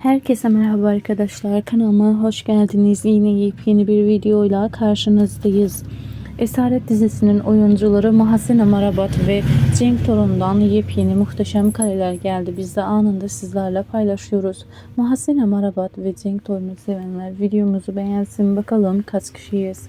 Herkese merhaba arkadaşlar. Kanalıma hoş geldiniz. Yine yepyeni bir videoyla karşınızdayız. Esaret dizisinin oyuncuları Muhasene Marabat ve Cenk Torun'dan yepyeni muhteşem kareler geldi. Biz de anında sizlerle paylaşıyoruz. Muhasene Marabat ve Cenk Torun'u sevenler videomuzu beğensin. Bakalım kaç kişiyiz.